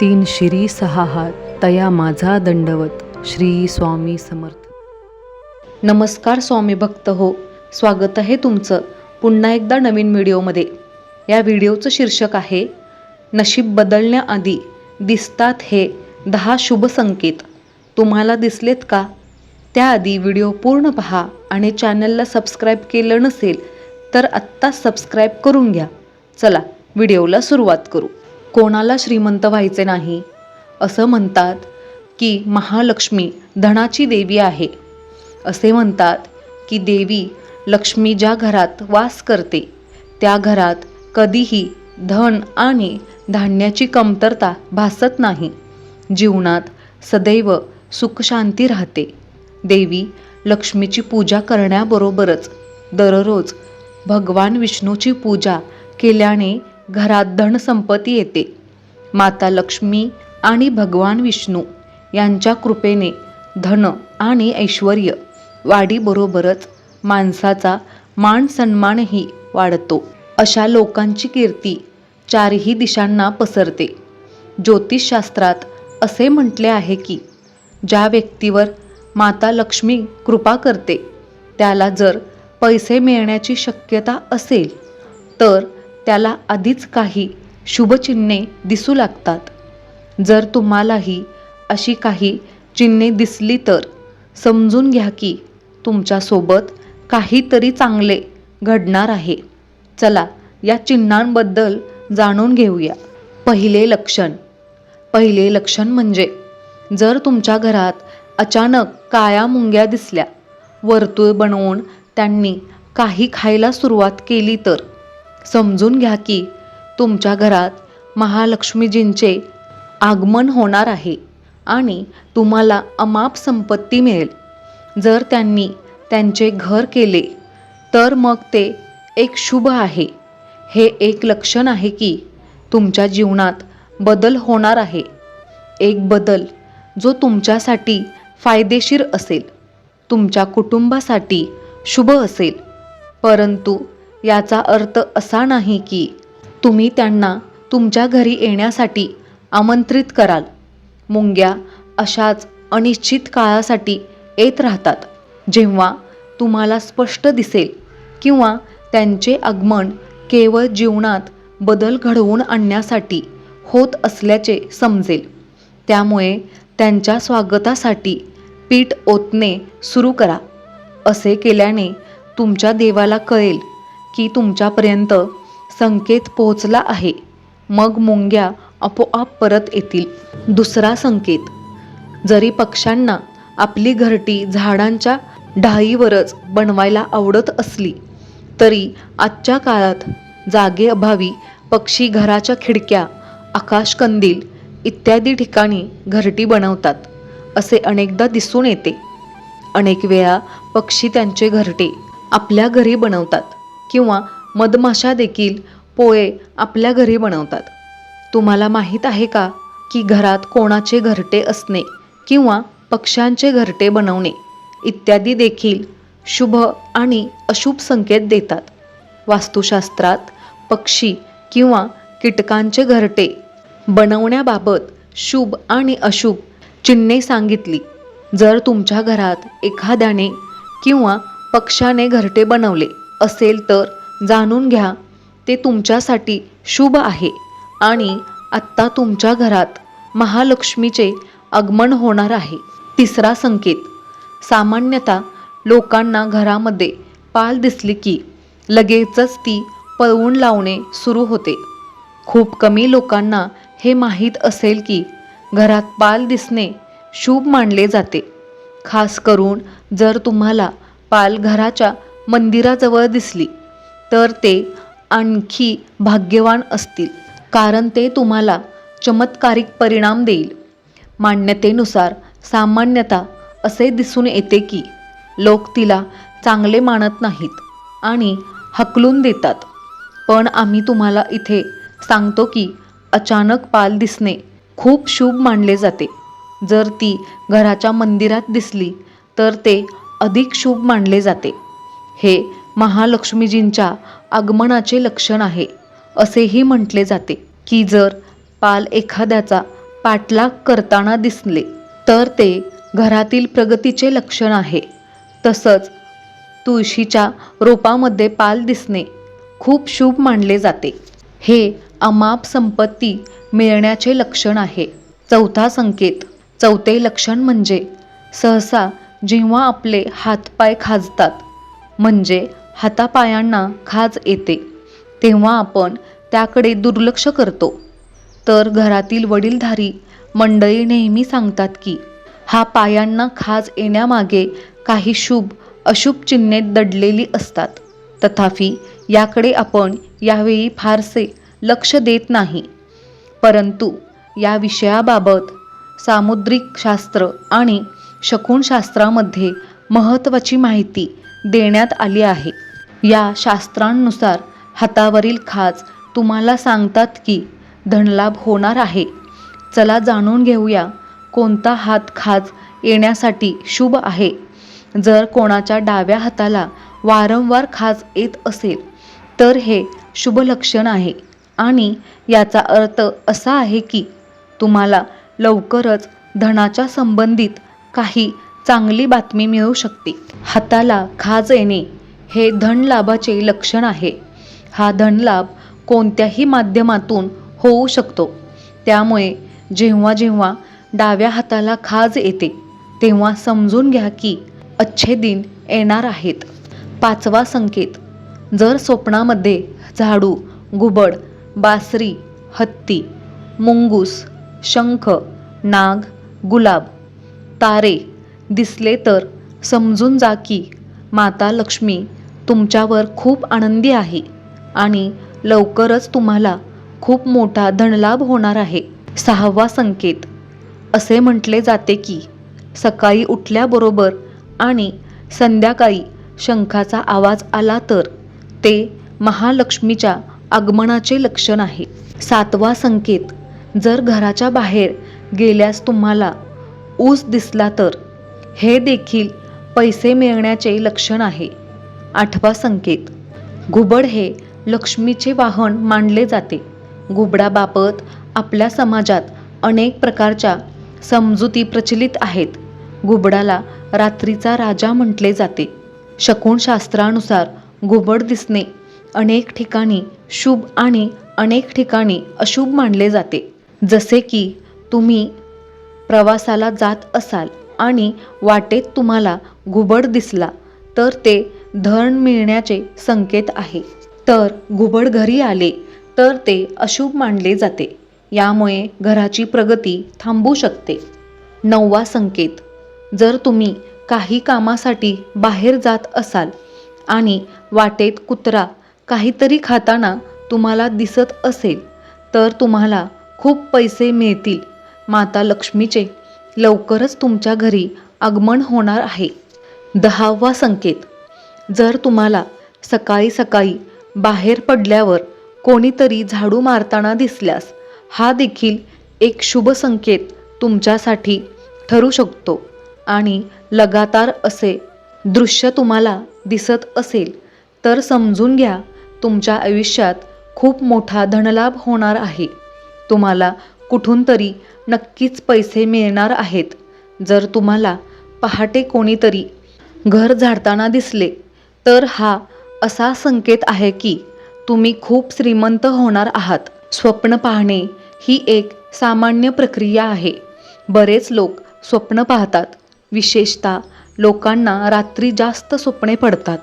तीन शिरी सहा हात तया माझा दंडवत श्री स्वामी समर्थ. नमस्कार स्वामी भक्त हो स्वागत आहे तुमचं पुन्हा एकदा नवीन व्हिडिओमध्ये. या व्हिडिओचं शीर्षक आहे नशीब बदलण्याआधी दिसतात हे दहा शुभ संकेत. तुम्हाला दिसलेत का? त्याआधी व्हिडिओ पूर्ण पहा आणि चॅनलला सबस्क्राईब केलं नसेल तर आत्ताच सबस्क्राईब करून घ्या. चला व्हिडिओला सुरुवात करू. कोणाला श्रीमंत व्हायचे नाही. असं म्हणतात की महालक्ष्मी धनाची देवी आहे. असे म्हणतात की देवी लक्ष्मी ज्या घरात वास करते त्या घरात कधीही धन आणि धान्याची कमतरता भासत नाही. जीवनात सदैव सुखशांती राहते. देवी लक्ष्मीची पूजा करण्याबरोबरच दररोज भगवान विष्णूची पूजा केल्याने घरात धनसंपत्ती येते. माता लक्ष्मी आणि भगवान विष्णू यांच्या कृपेने धन आणि ऐश्वर वाढीबरोबरच माणसाचा मान सन्मानही वाढतो. अशा लोकांची कीर्ती चारही दिशांना पसरते. ज्योतिषशास्त्रात असे म्हटले आहे की ज्या व्यक्तीवर माता लक्ष्मी कृपा करते त्याला जर पैसे मिळण्याची शक्यता असेल तर त्याला आधीच काही शुभचिन्हे दिसू लागतात. जर तुम्हालाही अशी काही चिन्हे दिसली तर समजून घ्या की तुमच्यासोबत काहीतरी चांगले घडणार आहे. चला या चिन्हांबद्दल जाणून घेऊया. पहिले लक्षण. पहिले लक्षण म्हणजे जर तुमच्या घरात अचानक काळ्या मुंग्या दिसल्या वर्तुळ बनवून त्यांनी काही खायला सुरुवात केली तर समजून घ्या की तुमच्या घरात महालक्ष्मीजींचे आगमन होणार आहे आणि तुम्हाला अमाप संपत्ती मिळेल. जर त्यांनी त्यांचे घर केले तर मग ते एक शुभ आहे. हे एक लक्षण आहे की तुमच्या जीवनात बदल होणार आहे. एक बदल जो तुमच्यासाठी फायदेशीर असेल. तुमच्या कुटुंबासाठी शुभ असेल. परंतु याचा अर्थ असा नाही की तुम्ही त्यांना तुमच्या घरी येण्यासाठी आमंत्रित कराल. मुंग्या अशाच अनिश्चित काळासाठी येत राहतात. जेव्हा तुम्हाला स्पष्ट दिसेल किंवा त्यांचे आगमन केवळ जीवनात बदल घडवून आणण्यासाठी होत असल्याचे समजेल. त्यामुळे त्यांच्या स्वागतासाठी पीठ ओतणे सुरू करा. असे केल्याने तुमच्या देवाला कळेल की तुमच्यापर्यंत संकेत पोहोचला आहे. मग मुंग्या आपोआप परत येतील. दुसरा संकेत जरी पक्ष्यांना आपली घरटी झाडांच्या ढाईवरच बनवायला आवडत असली तरी आजच्या काळात जागेअभावी पक्षी घराच्या खिडक्या आकाशकंदील इत्यादी ठिकाणी घरटी बनवतात असे अनेकदा दिसून येते. अनेक वेळा पक्षी त्यांचे घरटे आपल्या घरी बनवतात. किंवा मधमाशा देखील पोळे आपल्या घरी बनवतात. तुम्हाला माहीत आहे का की घरात कोणाचे घरटे असणे किंवा पक्ष्यांचे घरटे बनवणे इत्यादी देखील शुभ आणि अशुभ संकेत देतात. वास्तुशास्त्रात पक्षी किंवा कीटकांचे घरटे बनवण्याबाबत शुभ आणि अशुभ चिन्हे सांगितली. जर तुमच्या घरात एखाद्याने किंवा पक्षाने घरटे बनवले असेल तर जाणून घ्या ते तुमच्यासाठी शुभ आहे आणि आत्ता तुमच्या घरात महालक्ष्मीचे आगमन होणार आहे. तिसरा संकेत सामान्यतः लोकांना घरामध्ये पाल दिसली की लगेचच ती पळवून लावणे सुरू होते. खूप कमी लोकांना हे माहीत असेल की घरात पाल दिसणे शुभ मानले जाते. खास करून जर तुम्हाला पाल घराच्या मंदिराजवळ दिसली. तर ते आणखी भाग्यवान असतील कारण ते तुम्हाला चमत्कारिक परिणाम देईल. मान्यतेनुसार सामान्यतः असे दिसून येते की लोक तिला चांगले मानत नाहीत आणि हकलून देतात. पण आम्ही तुम्हाला इथे सांगतो की अचानक पाल दिसणे खूप शुभ मानले जाते. जर ती घराच्या मंदिरात दिसली तर ते अधिक शुभ मानले जाते. हे महालक्ष्मीजींच्या आगमनाचे लक्षण आहे. असेही म्हटले जाते की जर पाल एखाद्याचा पाठलाग करताना दिसले तर ते घरातील प्रगतीचे लक्षण आहे. तसंच तुळशीच्या रोपामध्ये पाल दिसणे खूप शुभ मानले जाते. हे अमाप संपत्ती मिळण्याचे लक्षण आहे. चौथा संकेत चौथे लक्षण म्हणजे सहसा जेव्हा आपले हातपाय खाजतात म्हणजे हातापायांना खाज येते. तेव्हा आपण त्याकडे दुर्लक्ष करतो. तर घरातील वडीलधारी मंडळी नेहमी सांगतात की हा पायांना खाज येण्यामागे काही शुभ अशुभ चिन्हे दडलेली असतात. तथापि याकडे आपण यावेळी फारसे लक्ष देत नाही. परंतु या विषयाबाबत सामुद्रिक शास्त्र आणि शकुनशास्त्रामध्ये महत्त्वाची माहिती देण्यात आली आहे. या शास्त्रांनुसार हातावरील खाज तुम्हाला सांगतात की धनलाभ होणार आहे. चला जाणून घेऊया कोणता हात खाज येण्यासाठी शुभ आहे. जर कोणाच्या डाव्या हाताला वारंवार खाज येत असेल तर हे शुभ लक्षण आहे. आणि याचा अर्थ असा आहे की तुम्हाला लवकरच धनाच्या संबंधित काही चांगली बातमी मिळू शकते. हाताला खाज येणे हे धनलाभाचे लक्षण आहे. हा धनलाभ कोणत्याही माध्यमातून होऊ शकतो. त्यामुळे जेव्हा जेव्हा डाव्या हाताला खाज येते तेव्हा समजून घ्या की अच्छे दिन येणार आहेत. पाचवा संकेत. जर स्वप्नामध्ये झाडू घुबड बासरी हत्ती मुंगूस शंख नाग गुलाब तारे दिसले तर समजून जा की माता लक्ष्मी तुमच्यावर खूप आनंदी आहे आणि लवकरच तुम्हाला खूप मोठा धनलाभ होणार आहे. सहावा संकेत. असे म्हटले जाते की सकाळी उठल्याबरोबर आणि संध्याकाळी शंखाचा आवाज आला तर ते महालक्ष्मीच्या आगमनाचे लक्षण आहे. सातवा संकेत. जर घराच्या बाहेर गेल्यास तुम्हाला ऊस दिसला तर हे देखील पैसे मिळण्याचे लक्षण आहे. आठवा संकेत. घुबड हे लक्ष्मीचे वाहन मानले जाते. घुबडाबाबत आपल्या समाजात अनेक प्रकारच्या समजुती प्रचलित आहेत. घुबडाला रात्रीचा राजा म्हटले जाते. शकुनशास्त्रानुसार घुबड दिसणे अनेक ठिकाणी शुभ आणि अनेक ठिकाणी अशुभ मानले जाते. जसे की तुम्ही प्रवासाला जात असाल. आणि वाटेत तुम्हाला घुबड दिसला तर ते धन मिळण्याचे संकेत आहे. तर घुबड घरी आले तर ते अशुभ मानले जाते. यामुळे घराची प्रगती थांबू शकते. नववा संकेत. जर तुम्ही काही कामासाठी बाहेर जात असाल आणि वाटेत कुत्रा काहीतरी खाताना तुम्हाला दिसत असेल तर तुम्हाला खूप पैसे मिळतील. माता लक्ष्मीचे लवकरच तुमच्या घरी आगमन होणार आहे. दहावा संकेत. जर तुम्हाला सकाळी सकाळी बाहेर पडल्यावर कोणीतरी झाडू मारताना दिसल्यास हा देखील एक शुभ संकेत तुमच्यासाठी ठरू शकतो आणि लगातार असे दृश्य तुम्हाला दिसत असेल तर समजून घ्या तुमच्या आयुष्यात खूप मोठा धनलाभ होणार आहे. तुम्हाला कुठून तरी नक्कीच पैसे मिळणार आहेत. जर तुम्हाला पहाटे कोणीतरी घर झाडताना दिसले तर हा असा संकेत आहे की तुम्ही खूप श्रीमंत होणार आहात. स्वप्न पाहणे ही एक सामान्य प्रक्रिया आहे. बरेच लोक स्वप्न पाहतात. विशेषतः लोकांना रात्री जास्त स्वप्ने पडतात.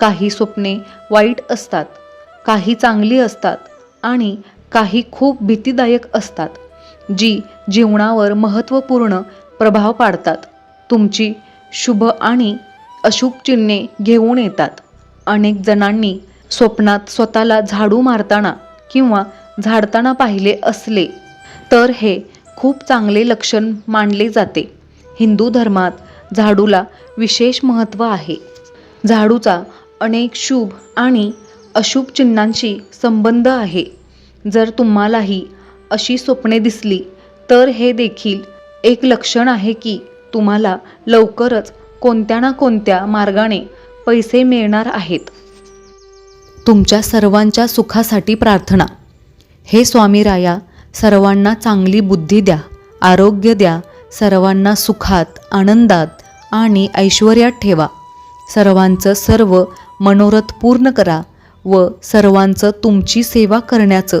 काही स्वप्ने वाईट असतात काही चांगली असतात आणि काही खूप भीतीदायक असतात जी जीवनावर महत्त्वपूर्ण प्रभाव पाडतात. तुमची शुभ आणि अशुभ चिन्हे घेऊन येतात. अनेक जणांनी स्वप्नात स्वतःला झाडू मारताना किंवा झाडताना पाहिले असले तर हे खूप चांगले लक्षण मानले जाते. हिंदू धर्मात झाडूला विशेष महत्त्व आहे. झाडूचा अनेक शुभ आणि अशुभ चिन्हांशी संबंध आहे. जर तुम्हालाही अशी स्वप्ने दिसली तर हे देखील एक लक्षण आहे की तुम्हाला लवकरच कोणत्या ना कोणत्या मार्गाने पैसे मिळणार आहेत. तुमच्या सर्वांच्या सुखासाठी प्रार्थना. हे स्वामी राया सर्वांना चांगली बुद्धी द्या आरोग्य द्या सर्वांना सुखात आनंदात आणि ऐश्वर्यात ठेवा. सर्वांचं सर्व मनोरथ पूर्ण करा व सर्वांचं तुमची सेवा करण्याचं